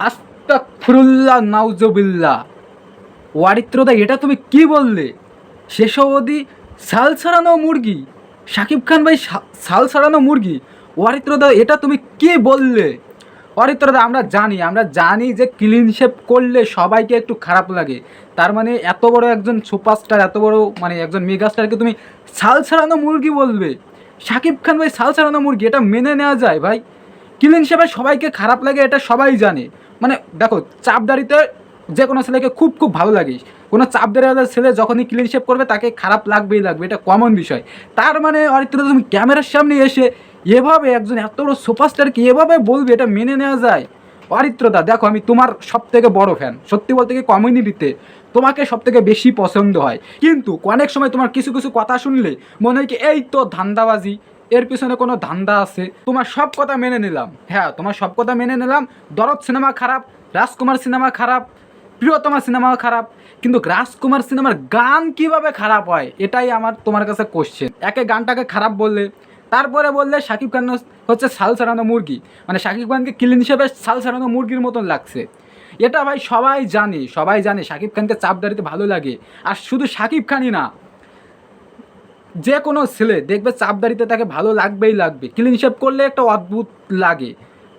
আস্তাকফিরুল্লাহ নাউজবিল্লাহ। ওয়ারিত্রদা, এটা তুমি কি বললে? শেষ অবধি সাল ছাড়ানো মুরগি শাকিব খান ভাই সাল ছাড়ানো মুরগি। ওয়ারিত্রদা, এটা তুমি কি বললে? ওয়ারিত্রদা, আমরা জানি আমরা জানি যে ক্লিন শেপ করলে সবাইকে একটু খারাপ লাগে। তার মানে এত বড় একজন সুপারস্টার, এত বড় মানে একজন মেগাস্টারকে তুমি সাল ছাড়ানো মুরগি বলবে। শাকিব খান ভাই সাল ছাড়ানো মুরগি, এটা মেনে নেওয়া যায় ভাই। ক্লিন শেপে সবাইকে খারাপ লাগে, এটা সবাই জানে। মানে দেখো, চাপদারিতে যে কোনো ছেলেকে খুব খুব ভালো লাগে। কোনো চাপ চাপদারি ছেলে যখনই ক্লিন শেপ করবে, তাকে খারাপ লাগবেই লাগবে, এটা কমন বিষয়। তার মানে অরিত্র, তুমি ক্যামেরার সামনে এসে এভাবে একজন এত বড় সুপারস্টারকে এভাবে বলবে, এটা মেনে নেওয়া যায়? অরিত্রদা দেখো, আমি তোমার সব থেকে বড় ফ্যান সত্যি বলতে কি কমিউনিটিতে তোমাকে সব থেকে বেশি পছন্দ হয়। কিন্তু অনেক সময় তোমার কিছু কিছু কথা শুনলে মনে হয় কি, এই তো ধান্দাবাজি, এর পিছনে কোনো ধান্দা আছে। তোমার সব কথা মেনে নিলাম। হ্যাঁ তোমার সব কথা মেনে নিলাম। দরদ সিনেমা খারাপ, রাজকুমার সিনেমা খারাপ, প্রিয়তমা সিনেমা খারাপ। কিন্তু রাজকুমার সিনেমার গান কীভাবে খারাপ হয়, এটাই আমার তোমার কাছে কোশ্চেন একে গানটাকে খারাপ বললে, তারপরে বললে শাকিব খান হচ্ছে সাল ছাড়ানো মুরগি। মানে শাকিব খানকে ক্লিন হিসেবে সাল ছাড়ানো মুরগির মতন লাগছে। এটা ভাই সবাই জানে সবাই জানে। শাকিব খানকে চাপ চাপদারিতে ভালো লাগে। আর শুধু শাকিব খানই না, যে কোনো ছেলে দেখবে চাপদারিতে তাকে ভালো লাগবেই লাগবে। ক্লিন শেপ করলে একটা অদ্ভুত লাগে।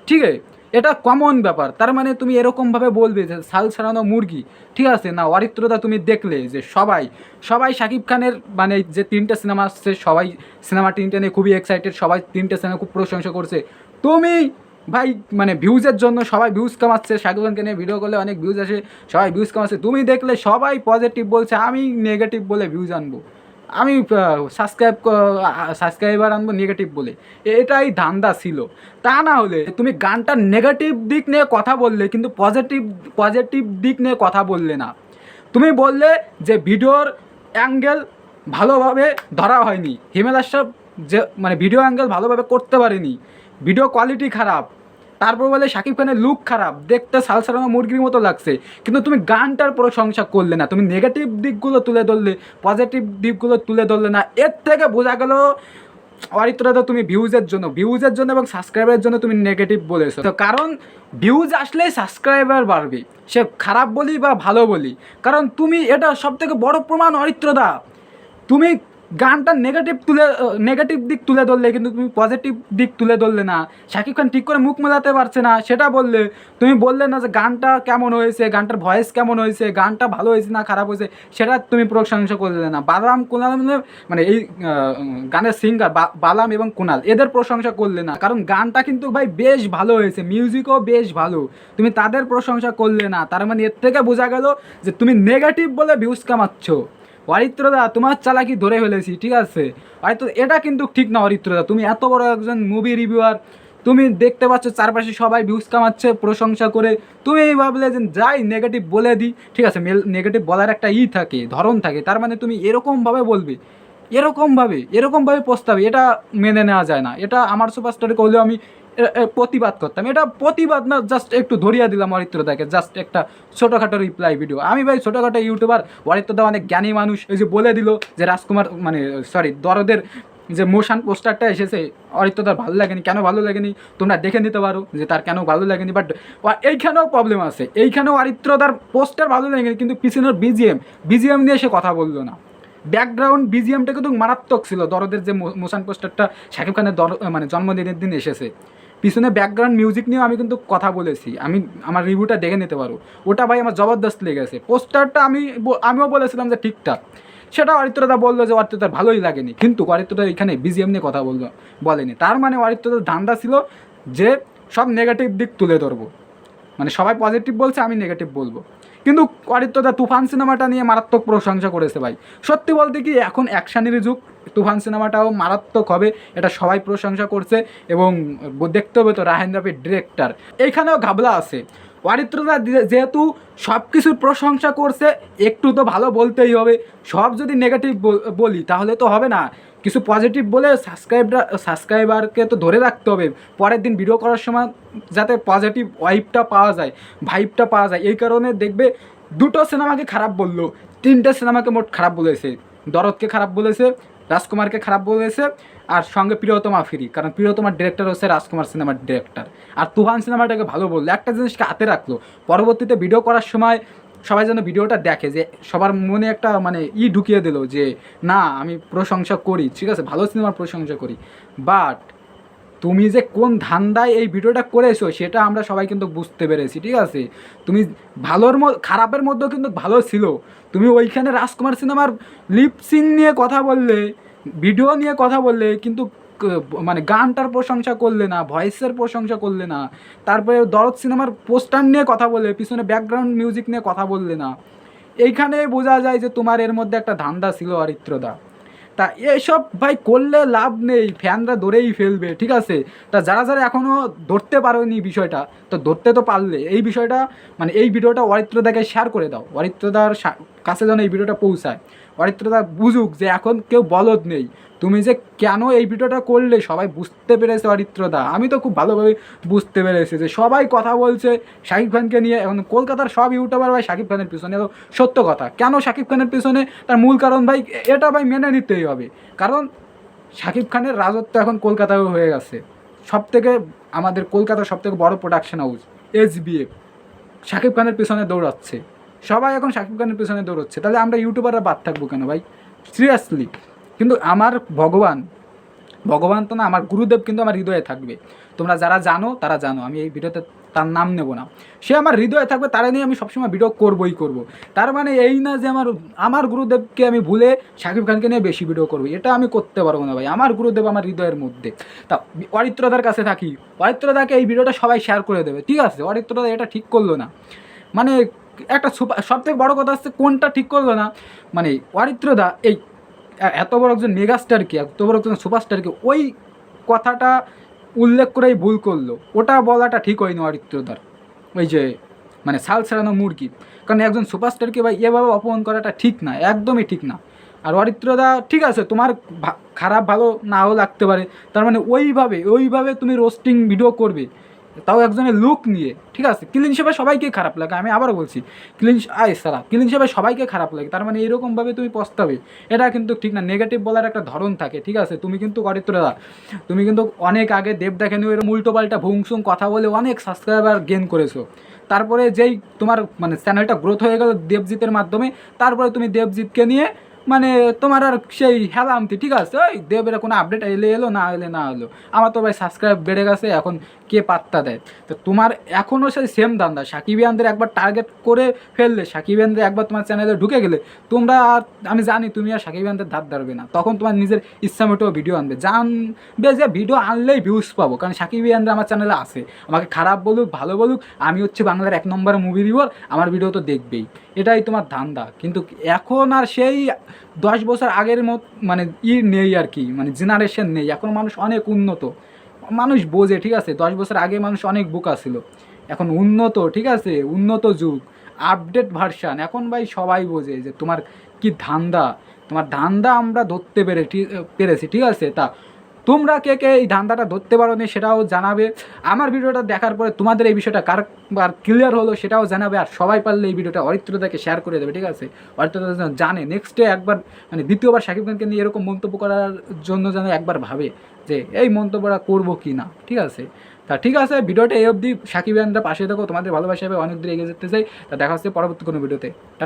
ঠিক আছে? এটা কমন ব্যাপার। তার মানে তুমি এরকমভাবে বলবে যে সাল ছাড়ানো মুরগি। ঠিক আছে? না, অরিত্রতা তুমি দেখলে যে সবাই সবাই শাকিব খানের মানে যে তিনটে সিনেমা আসছে, সবাই সিনেমা তিনটে নিয়ে খুবই এক্সাইটেড সবাই তিনটে সিনেমা খুব প্রশংসা করছে। তুমি ভাই মানে ভিউজের জন্য সবাই ভিউজ কামাচ্ছে শাকিব খানকে নিয়ে ভিডিও করলে অনেক ভিউজ আসে, সবাই ভিউজ কামাচ্ছে। তুমি দেখলে সবাই পজিটিভ বলছে, আমি নেগেটিভ বলে ভিউজ আনব। আমি সাবস্ক্রাইব সাবস্ক্রাইবার আনব নেগেটিভ বলে। এটাই ধান্দা ছিল। তা না হলে তুমি গানটার নেগেটিভ দিক নিয়ে কথা বললে, কিন্তু পজিটিভ পজিটিভ দিক নিয়ে কথা বললে না। তুমি বললে যে ভিডিওর অ্যাঙ্গেল ভালোভাবে ধরা হয়নি। হিমেল যে মানে ভিডিও অ্যাঙ্গেল ভালোভাবে করতে পারেনি। ভিডিও কোয়ালিটি খারাপ। তারপর বলে শাকিব খানের লুক খারাপ। দেখতে সাল সালানো মুরগির মতো লাগছে। কিন্তু তুমি গানটার প্রশংসা করলে না। তুমি নেগেটিভ দিকগুলো তুলে ধরলে পজিটিভ দিকগুলো তুলে ধরলে না। এর থেকে বোঝা গেল অরিত্রতা তুমি ভিউজের জন্য। ভিউজের জন্য এবং সাবস্ক্রাইবারের জন্য তুমি নেগেটিভ বলেছ। তো কারণ ভিউজ আসলেই সাবস্ক্রাইবার বাড়বে। সে খারাপ বলি বা ভালো বলি। কারণ তুমি এটা সব থেকে বড় প্রমাণ অরিত্রদা তুমি গানটা নেগেটিভ তুলে নেগেটিভ দিক তুলে ধরলে, কিন্তু তুমি পজিটিভ দিক তুলে ধরলে না। শাকিব খান ঠিক করে মুখ মেলাতে পারছে না, সেটা বললে। তুমি বললে না যে গানটা কেমন হয়েছে, গানটার ভয়েস কেমন হয়েছে, গানটা ভালো হয়েছে না খারাপ হয়েছে, সেটা তুমি প্রশংসা করলে না। বাদাম কুনাল মানে এই গানের সিঙ্গার বালাম এবং কুনাল, এদের প্রশংসা করলে না। কারণ গানটা কিন্তু ভাই বেশ ভালো হয়েছে মিউজিকও বেশ ভালো। তুমি তাদের প্রশংসা করলে না। তার মানে এর থেকে বোঝা গেল যে তুমি নেগেটিভ বলে ভিউজ কামাচ্ছ। অরিত্রদা, তোমার চালাকি ধরে ফেলেছি, ঠিক আছে? অরিত্র এটা কিন্তু ঠিক না অরিত্রদা, তুমি এত বড় একজন মুভি রিভিউয়ার তুমি দেখতে পাচ্ছ চারপাশে সবাই ভিউজ কামাচ্ছে, প্রশংসা করে, তুমি এই ভাবলে যে যাই নেগেটিভ বলে দিই, ঠিক আছে নেগেটিভ বলার একটা ই থাকে, ধরন থাকে, তার মানে তুমি এরকমভাবে বলবে, এরকমভাবে এরকমভাবে প্রস্তাবে, এটা মেনে নেওয়া যায় না, এটা আমার সুপারস্টারে করলেও আমি প্রতিবাদ করতাম। এটা প্রতিবাদ না জাস্ট একটু ধরিয়া দিলাম অরিত্রদাকে জাস্ট একটা ছোটোখাটো রিপ্লাই ভিডিও আমি ভাই ছোটোখাটো ইউটিউবার অরিত্রদা অনেক জ্ঞানী মানুষ, এই যে বলে দিল যে রাজকুমার মানে সরি দরদের যে মোশন পোস্টারটা এসেছে, অরিত্রদার ভালো লাগেনি, কেন ভালো লাগেনি? তোমরা দেখে নিতে পারো যে তার কেন ভালো লাগেনি বাট এইখানেও প্রবলেম আছে। এইখানেও অরিত্র অরিত্রদার পোস্টার ভালো লাগেনি, কিন্তু পিছনের বিজিএম বিজিএম নিয়ে সে কথা বলল না। ব্যাকগ্রাউন্ড বিজিএমটা কিন্তু মারাত্মক ছিল, দরদের যে মোশন পোস্টারটা শাকিব খানের দর মানে জন্মদিনের দিন এসেছে। পিছনে ব্যাকগ্রাউন্ড মিউজিক নিয়েও আমি কিন্তু কথা বলেছি। আমি আমার রিভিউটা দেখে নিতে পারো। ওটা ভাই আমার জবরদস্ত লেগেছে। পোস্টারটা আমি আমিও বলেছিলাম যে ঠিকঠাক। সেটা অরিত্রদা বলল যে অরিত্রদার ভালোই লাগেনি। কিন্তু অরিত্রদা এখানে বিজিএম নিয়ে কথা বলল, বলেনি। তার মানে অরিত্রদার ধান্দা ছিল যে সব নেগেটিভ দিক তুলে ধরবো। মানে সবাই পজিটিভ বলছে, আমি নেগেটিভ বলব। কিন্তু অরিত্রদা তুফান সিনেমাটা নিয়ে মারাত্মক প্রশংসা করেছে ভাই। সত্যি বলতে কি এখন অ্যাকশানের যুগ। তুফান সিনেমাটাও মারাত্মক হবে, এটা সবাই প্রশংসা করছে এবং দেখতে হবে তো রাহেন রাফির ডিরেক্টর এইখানেও ঘাবলা আছে। অরিত্রদা যে- যেহেতু সব কিছুর প্রশংসা করছে, একটু তো ভালো বলতেই হবে। সব যদি নেগেটিভ বলি তাহলে তো হবে না। কিছু পজিটিভ বলে সাবস্ক্রাইবরা সাবস্ক্রাইবারকে তো ধরে রাখতে হবে। পরের দিন ভিডিও করার সময় যাতে পজিটিভ ওয়াইবটা পাওয়া যায় ভাইবটা পাওয়া যায়। এই কারণে দেখবে দুটো সিনেমাকে খারাপ বলল, তিনটে সিনেমাকে মোট খারাপ বলেছে। দরদকে খারাপ বলেছে রাজকুমারকে খারাপ বলেছে আর সঙ্গে প্রিয়তমা ফিরি, কারণ প্রিয়তমার ডিরেক্টর হচ্ছে রাজকুমার সিনেমার ডিরেক্টর আর তুহান সিনেমাটাকে ভালো বলল। একটা জিনিসকে হাতে রাখল, পরবর্তীতে ভিডিও করার সময় সবাই যেন ভিডিওটা দেখে যে সবার মনে একটা মানে ই ঢুকিয়ে দিল যে, না, আমি প্রশংসা করি, ঠিক আছে, ভালো সিনেমার প্রশংসা করি। বাট তুমি যে কোন ধান্দায় এই ভিডিওটা করেছ সেটা আমরা সবাই কিন্তু বুঝতে পেরেছি, ঠিক আছে? তুমি ভালোর খারাপের মধ্যেও কিন্তু ভালো ছিল। তুমি ওইখানে রাজকুমার সিনেমার লিপ সিন নিয়ে কথা বললে ভিডিও নিয়ে কথা বললে, কিন্তু মানে গানটার প্রশংসা করলে না ভয়েসের প্রশংসা করলে না, তারপরে দরদ সিনেমার পোস্টার নিয়ে কথা বললে, পিছনে ব্যাকগ্রাউন্ড মিউজিক নিয়ে কথা বললে না। এইখানে বোঝা যায় যে তোমার এর মধ্যে একটা ধান্দা ছিল অরিত্রদা। তা এসব ভাই করলে লাভ নেই, ফ্যানরা ধরেই ফেলবে, ঠিক আছে? তা যারা যারা এখনও ধরতে পারোনি বিষয়টা, তো ধরতে তো পারলে, এই বিষয়টা মানে এই ভিডিওটা অরিত্রদাকে শেয়ার করে দাও। অরিত্রদার কাছে যেন এই ভিডিওটা পৌঁছায়। অরিত্রদা, বুঝুক যে এখন কেউ বলদ নেই। তুমি যে কেন এই ভিডিওটা করলে, সবাই বুঝতে পেরেছে অরিত্রদা। আমি তো খুব ভালোভাবে বুঝতে পেরেছি যে সবাই কথা বলছে শাকিব খানকে নিয়ে। এখন কলকাতার সব ইউটিউবার ভাই শাকিব খানের পিছনে। তো সত্য কথা। কেন শাকিব খানের পিছনে? তার মূল কারণ ভাই, এটা ভাই মেনে নিতেই হবে। কারণ শাকিব খানের রাজত্ব এখন কলকাতায় হয়ে গেছে। সব থেকে আমাদের কলকাতার সব থেকে বড় production house H BF Shakib খানের পিছনে দৌড়াচ্ছে। সবাই এখন শাকিব খানের পিছনে দৌড়চ্ছে। তাহলে আমরা ইউটিউবাররা বাদ থাকব কেন ভাই? সিরিয়াসলি কিন্তু আমার ভগবান ভগবান তো না, আমার গুরুদেব কিন্তু আমার হৃদয়ে থাকবে। তোমরা যারা জানো, তারা জানো। আমি এই ভিডিওতে তার নাম নেব না। সে আমার হৃদয়ে থাকবে, তারা নিয়ে আমি সবসময় ভিডিও করবই করব। তার মানে এই না যে আমার আমার গুরুদেবকে আমি ভুলে শাকিব খানকে নিয়ে বেশি ভিডিও করব, এটা আমি করতে পারব না ভাই। আমার গুরুদেব আমার হৃদয়ের মধ্যে। তা অরিত্রদার কাছে থাকি। অরিত্রদাকে এই ভিডিওটা সবাই শেয়ার করে দেবে। ঠিক আছে, অরিত্রদা এটা ঠিক করল না। মানে একটা সুপার সব থেকে বড়ো কথা হচ্ছে কোনটা ঠিক করল না? মানে অরিত্রদা, এই এত বড় একজন মেগাস্টারকে, এত বড় একজন সুপারস্টারকে ওই কথাটা উল্লেখ করেই ভুল করল। ওটা বলাটা ঠিক হয়নি অরিত্রদার। ওই যে মানে সাল ছাড়ানো মুরগি। কারণ একজন সুপারস্টারকে ভাই এভাবে অপমান করাটা ঠিক না, একদমই ঠিক না। আর অরিত্রদা, ঠিক আছে, তোমার খারাপ ভালো নাও লাগতে পারে। তার মানে ওইভাবে ওইভাবে তুমি রোস্টিং ভিডিও করবে। তাও একজনের লুক নিয়ে, ঠিক আছে? ক্লিন হিসেবে সবাইকে খারাপ লাগে, আমি আবারও বলছি ক্লিন আয় সারা ক্লিন হিসেবে সবাইকে খারাপ লাগে, তার মানে এরকমভাবে তুমি পস্তাবে। এটা কিন্তু ঠিক না নেগেটিভ বলার একটা ধরন থাকে, ঠিক আছে? তুমি কিন্তু অরিত্রদা তুমি কিন্তু অনেক আগে দেব দেখে নিয়ে এরকম উল্টো পাল্টা ভুংসুং কথা বলে অনেক সাবস্ক্রাইবার গেন করেছ। তারপরে যেই তোমার মানে চ্যানেলটা গ্রোথ হয়ে গেল দেবজিতের মাধ্যমে, তারপরে তুমি দেবজিৎকে নিয়ে মানে তোমার আর সেই হেলামতি, ঠিক আছে? ওই দেবের কোনো আপডেট এলে এলো, না এলে না এলো। আমার তো ভাই সাবস্ক্রাইব বেড়ে গেছে, এখন কে পাত্তা দেয়? তো তোমার এখনও সেই সেম দান্দা সাকিবিয়ানদের একবার টার্গেট করে ফেললে সাকিব সাকিবিয়ানদের একবার তোমার চ্যানেলে ঢুকে গেলে, তোমরা আর, আমি জানি তুমি আর সাকিব সাকিবিয়ানদের ধার ধারবে না। তখন তোমার নিজের ইচ্ছা মতো ভিডিও আনবে। জানবে যে ভিডিও আনলেই ভিউজ পাবো, কারণ সাকিব সাকিবিয়ানরা আমার চ্যানেলে আসে আমাকে খারাপ বলুক, ভালো বলুক, আমি হচ্ছে বাংলার এক নম্বর মুভি রিভিউর আমার ভিডিও তো দেখবেই। এটাই তোমার ধান্দা। কিন্তু এখন আর সেই দশ বছর আগের মত মানে ই নেই আর কি মানে জেনারেশন নেই। এখন মানুষ অনেক উন্নত। মানুষ বোঝে, ঠিক আছে? দশ বছর আগে মানুষ অনেক বোকা ছিল। এখন উন্নত, ঠিক আছে? উন্নত যুগ আপডেট ভার্সান এখন ভাই সবাই বোঝে যে তোমার কি ধান্দা? তোমার ধান্দা আমরা ধরতে পেরে পেরেছি, ঠিক আছে? তা তোমরা কে কে এই ধান্দাটা ধরতে পারো নি সেটাও জানাবে। আমার ভিডিওটা দেখার পরে তোমাদের এই বিষয়টা কার ক্লিয়ার হলো সেটাও জানাবে আর সবাই পারলে এই ভিডিওটা অরিত্রদাকে শেয়ার করে দেবে, ঠিক আছে? অরিত্রদা যেন জানে। নেক্সট একবার মানে দ্বিতীয়বার শাকিব খানকে নিয়ে এরকম মন্তব্য করার জন্য যেন একবার ভাবে যে, এই মন্তব্যটা করব কি না? ঠিক আছে? তা ঠিক আছে, ভিডিওটা এই অবধি সাকিব খানরা পাশে থাকো, তোমাদের ভালোবাসা হবে অনেক দূর এগিয়ে যেতে চাই। তা দেখা হচ্ছে পরবর্তী কোনো ভিডিওতে। টাটা।